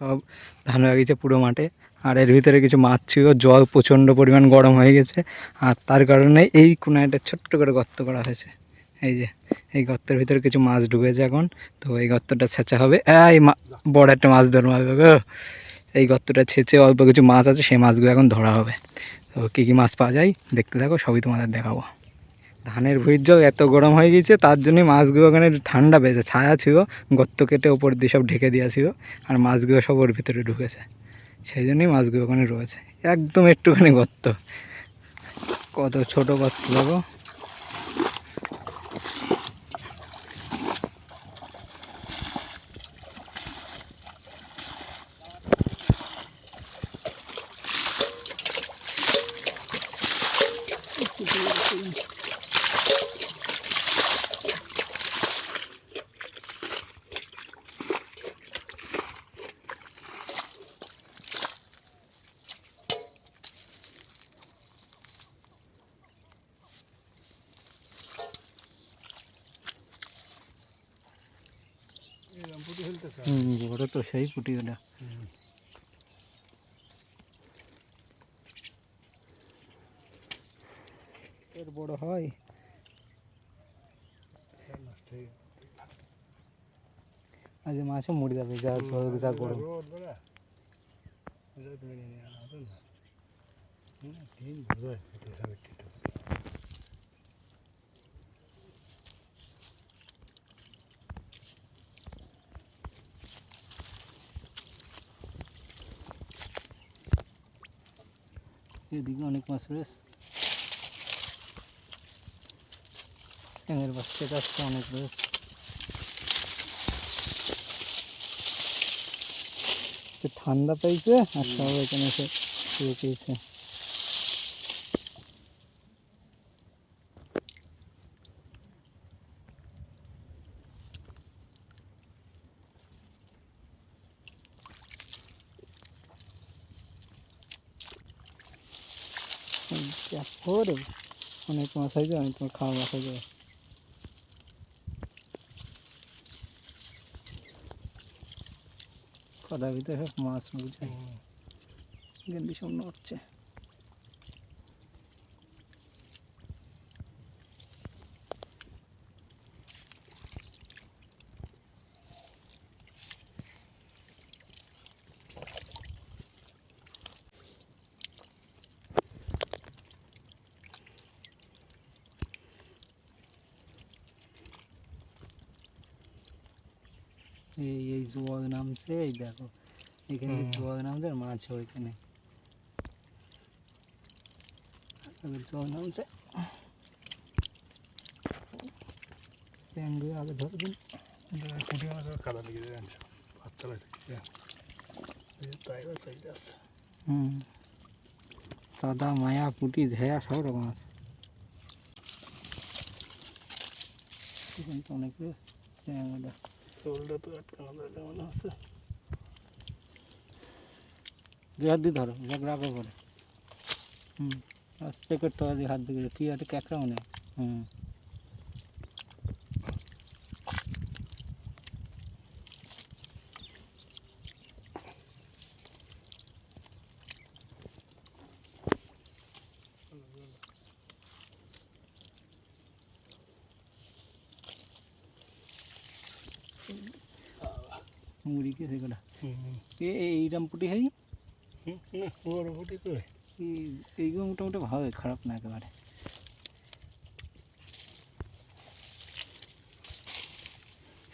সব ধান লাগিয়েছে পুরো মাঠে। আর এর ভিতরে কিছু মাছ ছিল, জল প্রচণ্ড পরিমাণ গরম হয়ে গেছে। আর তার কারণে এই কোনো একটা ছোট্ট করে গর্ত করা হয়েছে। এই যে, এই গর্তের ভিতরে কিছু মাছ ঢুকেছে এখন। তো এই গর্তটা ছেঁচা হবে। এই বড় একটা মাছ ধর মাছ এই গর্তটা ছেঁচে অল্প কিছু মাছ আছে, সেই মাছগুলো এখন ধরা হবে। তো কী কী মাছ পাওয়া যায়, দেখতে থাকো, সবই তোমাদের দেখাবো। ধানের ভুঁইয়ের জল এত গরম হয়ে গিয়েছে তার জন্যই মাছগুলো ওখানে ঠান্ডা পেয়েছে ছায়া ছিল, গর্ত কেটে ওপর দিয়ে সব ঢেকে দেওয়া ছিল, আর মাছগুলো সব ওর ভিতরে ঢুকেছে। সেই জন্যই মাছগুলো ওখানে রয়েছে। একদম একটুখানি গর্ত। কত ছোট গর্ত দেখো হুম ওটা তো সেই পুটি ওটা এর বড় হয় আজ মাছও মরে যাবে যা যা গরম এদিকে অনেক মাছ রয়েছে স্যাঙের বাচ্চা টাচ্চা অনেক রয়েছে একটু ঠান্ডা পাইছে আর সব এখানে এসে শুয়ে পেয়েছে ওরে অনেক মাছ হয়েছে অনেক তোমার খাওয়া মাছ হয়ে যাবে সব মাছ বুঝে গেন্দি সব নড়ছে। এই এই জোয়াগ নামছে এই দেখো এখানে। জোয়াগ নামছে আর মাছ ওইখানে। জোয়াগ নামছে। স্যাঙ্গুলো আগে ধরে দিন। পুঁটি মাছ কাদা লেগে লাগছে তাই চাইতে আছে হুম। সাদা মায়া পুটি ঝেয়া সব রকম আছে। এখানে তো অনেক শোলটা তো আটকানো মনে হচ্ছে দুই হাত দিয়ে ধরো ঝগড়া করে পরে হুম আস্তে করতে হবে দুই হাত দিয়ে তুই একটা ক্যাকড়া মনে হয় মুড়িকে সেগুলো এ এইরাম পুটি হয় বড় পুঁটি তো এইগুলো মোটামুটি ভালো খারাপ না একেবারে।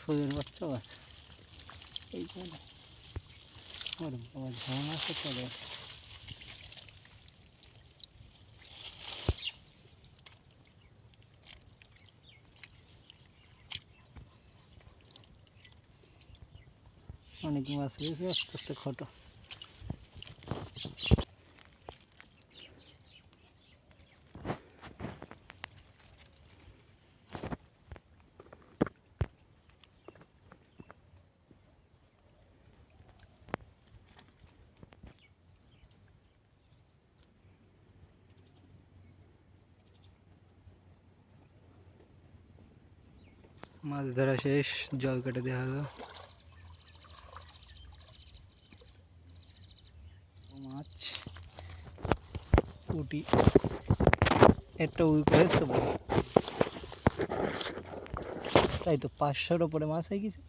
শরীরের বাচ্চাও আছে। এই করে ওর বাবা ঝাম আছে চলে অনেক মাছ রয়েছে আস্তে আস্তে খটো। মাছ ধরা শেষ জল কেটে দেওয়া হলো মাছ পুটি একটা উইকে তো বড় তাই তো পাঁচশোর ওপরে মাছ হয়ে গেছে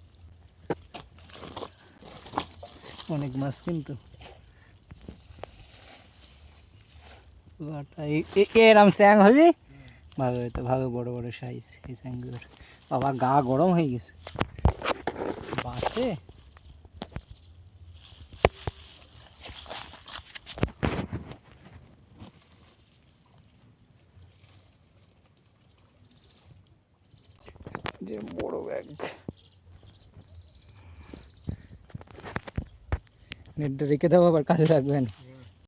অনেক মাছ কিন্তু এরম স্যাং হবি ভালো হতো ভালো বড় বড় সাইজ এই স্যাংগুলোর বাবা গা গরম হয়ে গেছে বাসে যে বড় ব্যাগ। নেটটা রেখে দাও আবার কাজে রাখবেন